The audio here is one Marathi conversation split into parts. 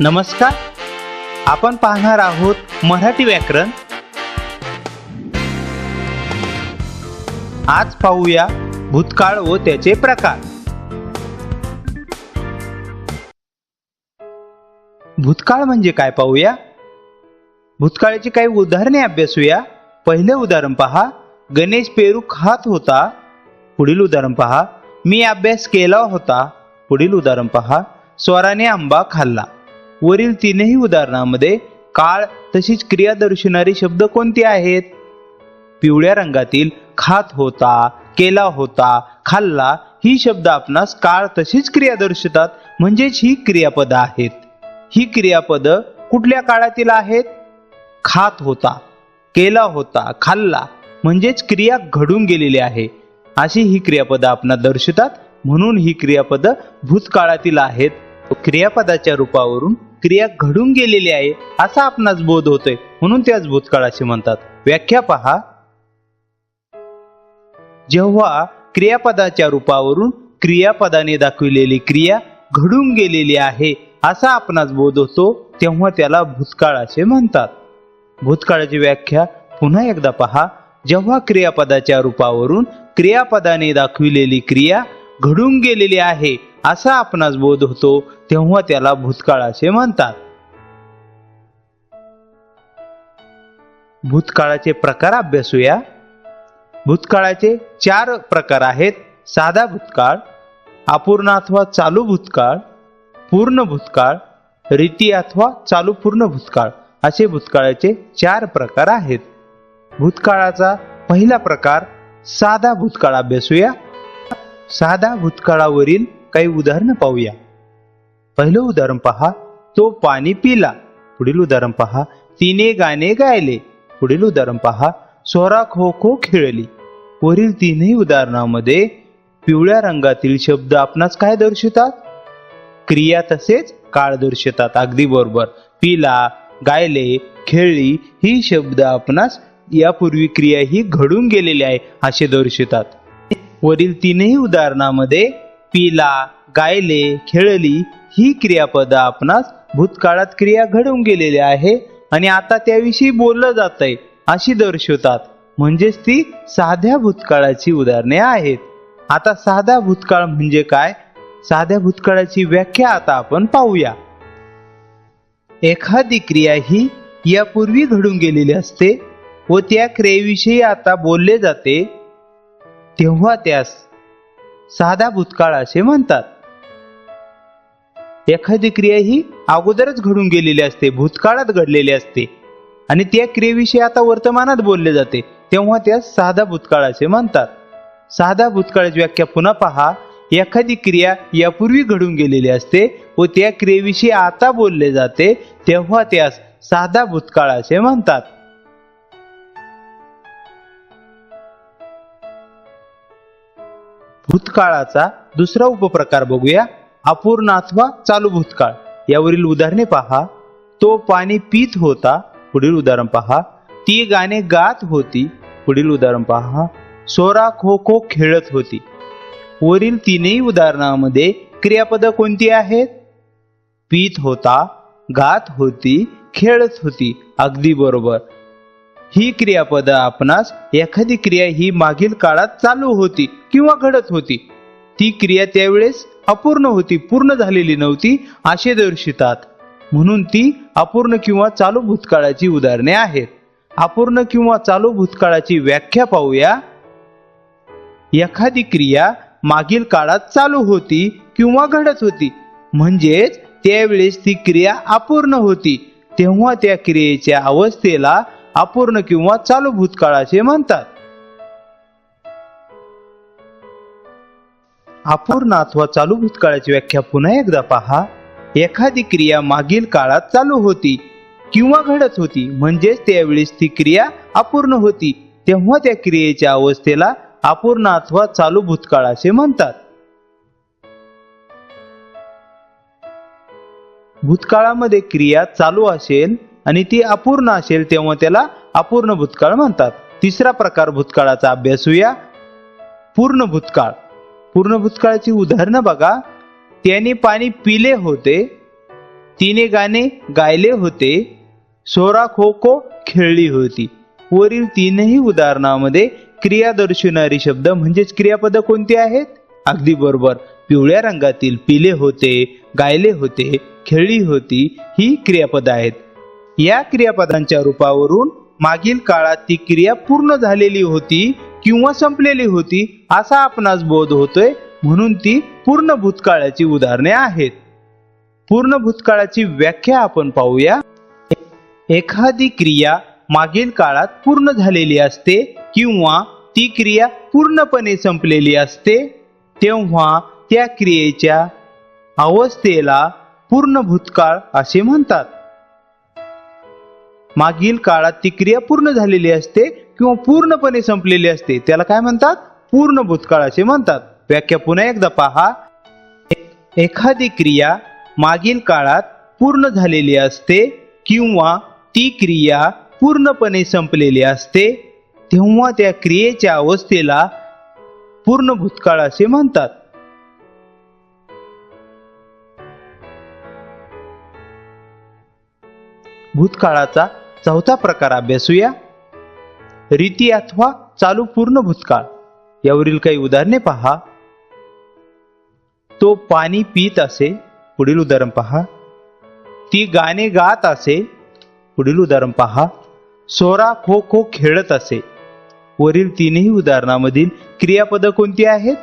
नमस्कार. आपण पाहणार आहोत मराठी व्याकरण. आज पाहूया भूतकाळ व त्याचे प्रकार. भूतकाळ म्हणजे काय पाहूया? भूतकाळाची काही उदाहरणे अभ्यासूया. पहिले उदाहरण पहा. गणेश पेरू खात होता. पुढील उदाहरण पहा. मी अभ्यास केला होता. पुढील उदाहरण पहा. स्वराने आंबा खाल्ला. वरील तीनही उदाहरणामध्ये काळ तशीच क्रिया दर्शवणारे शब्द कोणते आहेत? पिवळ्या रंगातील खात होता केला होता खाल्ला ही शब्द आपणास काळ तशीच क्रिया दर्शवतात म्हणजेच ही क्रियापद आहेत. ही क्रियापद कुठल्या काळातील आहेत? खात होता केला होता खाल्ला म्हणजेच क्रिया घडून गेलेली आहे. अशी ही क्रियापद आपणास दर्शवतात म्हणून ही क्रियापद भूतकाळातील आहेत. क्रियापदाच्या रूपावरून क्रिया घडून गेलेली आहे असा आपणास बोध होतोय. म्हणून त्याच भूतकाळाशी म्हणतात. व्याख्या पहा. जेव्हा क्रियापदाच्या रूपावरून क्रियापदाने दाखविलेली क्रिया घडून गेलेली आहे असा आपणास बोध होतो तेव्हा त्याला भूतकाळ असे म्हणतात. भूतकाळाची व्याख्या पुन्हा एकदा पहा. जेव्हा क्रियापदाच्या रूपावरून क्रियापदाने दाखविलेली क्रिया घडून गेलेली आहे असा आपणास बोध होतो तेव्हा त्याला भूतकाळ असे म्हणतात. भूतकाळाचे प्रकार अभ्यासूया. भूतकाळाचे चार प्रकार आहेत. साधा भूतकाळ अपूर्ण अथवा चालू भूतकाळ पूर्ण भूतकाळ रीती अथवा चालू पूर्ण भूतकाळ असे भूतकाळाचे चार प्रकार आहेत. भूतकाळाचा पहिला प्रकार साधा भूतकाळ अभ्यासूया. साधा भूतकाळावरील काही उदाहरणं पाहूया. पहिलं उदाहरण पहा तो पाणी पिला. पुढील उदाहरण पहा तिने गाणे गायले. पुढील उदाहरण पहा स्वरा खो खो खेळली. वरील तीनही उदाहरणामध्ये पिवळ्या रंगातील शब्द आपणास काय दर्शवतात? क्रिया तसेच काळ दर्शवतात अगदी बरोबर. पिला गायले खेळली ही शब्द आपणास यापूर्वी क्रिया ही घडून गेलेली आहे असे दर्शवतात. वरील तीनही उदाहरणामध्ये पिला गायले खेळली ही क्रियापद आपणास भूतकाळात क्रिया घडून गेलेली आहे आणि आता त्याविषयी बोललं जात आहे अशी दर्शवतात. म्हणजेच ती साध्या भूतकाळाची उदाहरणे आहेत. आता साधा भूतकाळ म्हणजे काय? साध्या भूतकाळाची व्याख्या आता आपण पाहूया. एखादी क्रिया ही यापूर्वी घडून गेलेली असते व त्या क्रियेविषयी आता बोलले जाते. तेव्हा त्यास साधा भूतकाळ असे म्हणतात. एखादी क्रिया ही अगोदरच घडून गेलेली असते भूतकाळात घडलेली असते. आणि त्या क्रियेविषयी आता वर्तमानात बोलले जाते तेव्हा त्यास साधा भूतकाळ असे म्हणतात. साधा भूतकाळाची व्याख्या पुन्हा पहा. एखादी क्रिया यापूर्वी घडून गेलेली असते व त्या क्रियेविषयी आता बोलले जाते तेव्हा त्यास साधा भूतकाळ असे म्हणतात. भूतकाळाचा दुसरा उपप्रकार बघूया. अपूर्ण अथवा चालू भूतकाळ. यावरील उदाहरणे पहा. तो पाणी पीत होता पुढील उदाहरण पहा. ती गाणे गात होती पुढील उदाहरण पहा. सोरा खो खो खेळत होती. वरील तीनही उदाहरणामध्ये क्रियापद कोणती आहेत? पीत होता गात होती खेळत होती. अगदी बरोबर. ही क्रियापद आपणास एखादी क्रिया ही मागील काळात चालू होती किंवा घडत होती. ती क्रिया त्यावेळेस अपूर्ण होती पूर्ण झालेली नव्हती असे दर्शितात. म्हणून ती अपूर्ण किंवा चालू भूतकाळाची उदाहरणे आहेत. अपूर्ण किंवा चालू भूतकाळाची व्याख्या पाहूया. एखादी क्रिया मागील काळात चालू होती किंवा घडत होती. म्हणजेच त्यावेळेस ती क्रिया अपूर्ण होती. तेव्हा त्या क्रियेच्या अवस्थेला अपूर्ण किंवा चालू भूतकाळाचे म्हणतात. अपूर्ण अथवा चालू भूतकाळाची व्याख्या पुन्हा एकदा पहा. एखादी क्रिया मागील काळात चालू होती किंवा घडत होती म्हणजेच त्यावेळेस ती क्रिया अपूर्ण होती तेव्हा त्या क्रियेच्या अवस्थेला अपूर्ण अथवा चालू भूतकाळ असे म्हणतात. भूतकाळामध्ये क्रिया चालू असेल आणि ती अपूर्ण असेल तेव्हा त्याला अपूर्ण भूतकाळ म्हणतात. तिसरा प्रकार भूतकाळाचा अभ्यासूया पूर्ण भूतकाळ. पूर्ण भूतकाळाची उदाहरणं बघा. त्याने पाणी पिले होते. तिने गाणे गायले होते. सोरा खो खो खेळली होती. वरील तीनही उदाहरणामध्ये क्रिया दर्शवणारी शब्द म्हणजेच क्रियापद कोणती आहेत? अगदी बरोबर. पिवळ्या रंगातील पिले होते गायले होते खेळली होती ही क्रियापद आहेत. या क्रियापदांच्या रूपावरून मागील काळात ती क्रिया पूर्ण झालेली होती किंवा संपलेली होती असा आपणास बोध होतोय म्हणून ती पूर्ण भूतकाळाची उदाहरणे आहेत. पूर्ण भूतकाळाची व्याख्या आपण पाहूया. एखादी क्रिया मागील काळात पूर्ण झालेली असते किंवा ती क्रिया पूर्णपणे संपलेली असते तेव्हा त्या क्रियेच्या अवस्थेला पूर्ण भूतकाळ असे म्हणतात. मागील काळात ती क्रिया पूर्ण झालेली असते किंवा पूर्णपणे संपलेली असते. त्याला काय म्हणतात? पूर्ण भूतकाळ असे म्हणतात. व्याख्या पुन्हा एकदा पहा. एखादी क्रिया मागील काळात पूर्ण झालेली असते किंवा ती क्रिया पूर्णपणे संपलेली असते तेव्हा त्या क्रियेच्या अवस्थेला पूर्ण भूतकाळ असे म्हणतात. भूतकाळाचा चौथा प्रकार अभ्यासूया रीती अथवा चालू पूर्ण भूतकाळ. यावरील काही उदाहरणे पहा. तो पाणी पित असे पुढील उदाहरण पहा. ती गाणे गात असे पुढील उदाहरण पहा. सोरा खो खो खेळत असे. वरील तीनही उदाहरणामधील क्रियापद कोणती आहेत?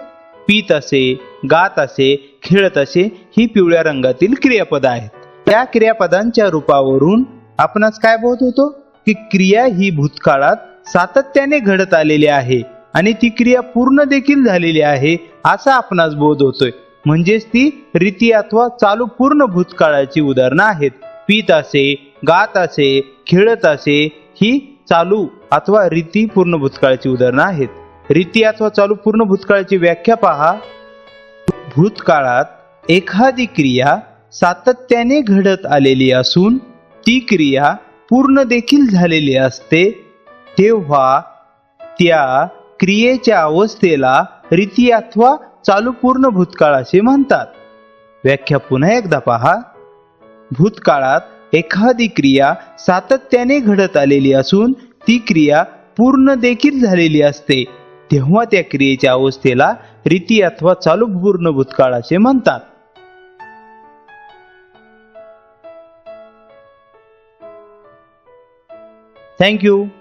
पीत असे गात असे खेळत असे ही पिवळ्या रंगातील क्रियापद आहेत. त्या क्रियापदांच्या रूपावरून आपणास काय बोध होतो? की क्रिया ही भूतकाळात सातत्याने घडत आलेली आहे आणि ती क्रिया पूर्ण देखील झालेली आहे असा आपणास बोध होतोय. म्हणजेच ती रीती अथवा चालू पूर्ण भूतकाळाची उदाहरणं आहेत. पीत असे गात असे खेळत असे ही चालू अथवा रीती पूर्ण भूतकाळाची उदाहरणं आहेत. रीती अथवा चालू पूर्ण भूतकाळाची व्याख्या पहा. भूतकाळात एखादी क्रिया सातत्याने घडत आलेली असून ती क्रिया पूर्ण देखील झालेली असते तेव्हा त्या क्रियेच्या अवस्थेला रीती अथवा चालू पूर्ण भूतकाळ असे म्हणतात. व्याख्या पुन्हा एकदा पहा. भूतकाळात एखादी क्रिया सातत्याने घडत आलेली असून ती क्रिया पूर्ण देखील झालेली असते तेव्हा त्या क्रियेच्या अवस्थेला रीती अथवा चालू पूर्ण भूतकाळ असे म्हणतात. Thank you.